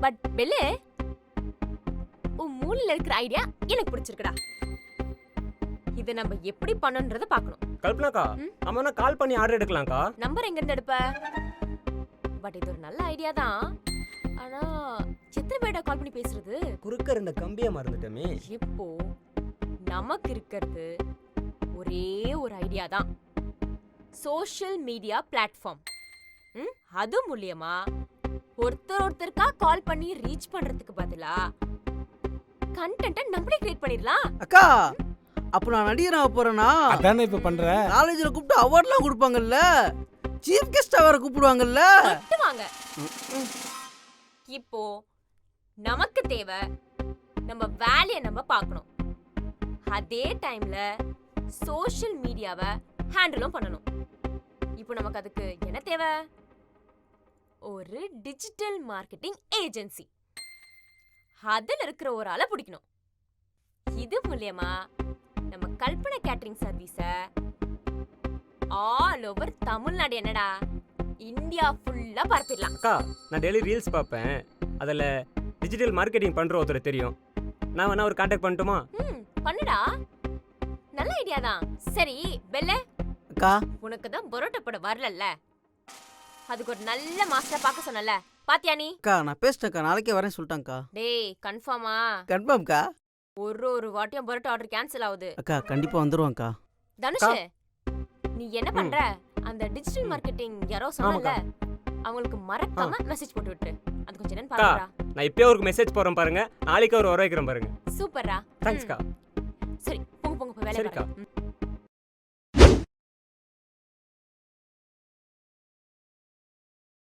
But bell உன் மூளையில இருக்கிற ஐடியா எனக்கு பிடிச்சிருக்குடா. இதை நம்ம எப்படி பண்ணணுன்றத பார்க்கணும். கல்பனாக்கா ம்? அவனா கால் பண்ணி ஆர்டர் எடுக்கலாம்க்கா. நம்பர் எங்க இருந்து எடுப்ப? பட் இது ஒரு நல்ல ஐடியா தான். ஆனா எத்தனை பேர்டா கால் பண்ணி பேசுறது? குறுக்க இருந்த கம்பியை மறந்துட்டோமே. இப்போ நமக்கு இருக்கிறது ஒரே ஒரு ஐடியா தான். சோஷியல் மீடியா பிளாட்ஃபார்ம் ம்? அது மூலியமா ஒருத்தர் ஒருத்தருக்கா கால் பண்ணி ரீச் பண்றதுக்கு பதிலா? கண்டென்ட்டை நம்மளே கிரியேட் பண்ணிடலாம். அக்கா அப்போ நான் நடிகராக போறேனா? அதானே இப்ப பண்ற? காலேஜில் கூப்பிட்டு அவார்ட்லாம் கொடுப்பாங்கல்ல? சீஃப் கெஸ்டா வேற கூப்பிடுவாங்கல்ல? வாங்க. இப்போ நமக்கு தேவை நம்ம வேலையை நம்ம பார்க்கணும். அதே டைம்ல சோஷியல் மீடியாவை ஹேண்டிலும் பண்ணணும். இப்போ நமக்கு அதுக்கு என்ன தேவை? ஒரு டிஜிட்டல் மார்க்கெட்டிங் ஏஜென்சி அதுல இருக்கிற ஒரு ஆளை பிடிக்கணும். இது மூலியமா நம்ம கல்பனை கேட்டரிங் சர்வீஸை ஆல் ஓவர் தமிழ்நாடு என்னடா இந்தியா ஃபுல்லா பரப்பிடலாம். அக்கா நான் டெய்லி ரீல்ஸ் பார்ப்பேன். அதில் டிஜிட்டல் மார்க்கெட்டிங் பண்ணுற ஒருத்தர் தெரியும். நான் வேணா ஒரு கான்டாக்ட் பண்ணட்டுமா? ம் பண்ணுடா. நல்ல ஐடியா தான். சரி பெல்ல அக்கா. உனக்கு தான் பரோட்டா போட வரலல்ல. அதுக்கு ஒரு நல்ல மாஸ்டர் பார்க்க சொன்னல பாத்தியா நீ? அக்கா நான் பேசிட்டேன்க்கா. நாளைக்கே வரேன் சொல்லிட்டாங்க்கா டேய் கன்ஃபார்மா கன்ஃபார்ம்க்கா ஒரு ஒரு வாட்டியும் பரோட்டா ஆர்டர் கேன்சல் ஆகுது. அக்கா கண்டிப்பாக வந்துருவாங்க்கா தனுஷ் நீ என்ன பண்ற? அந்த டிஜிட்டல் மார்க்கெட்டிங் யாரோ சொன்னல அவங்களுக்கு மறக்காம மெசேஜ் போட்டு விட்டு அது கொஞ்சம் என்னன்னு அக்கா. பாருடா நான் இப்பயே ஒரு மெசேஜ் போகிறேன் பாருங்க. நாளைக்கு ஒரு வர வைக்கிறேன் பாருங்க. சூப்பர்ரா. தேங்க்ஸ்க்கா சரி போங்க போங்க போய் வேலைய சரிக்கா. பாருங்க.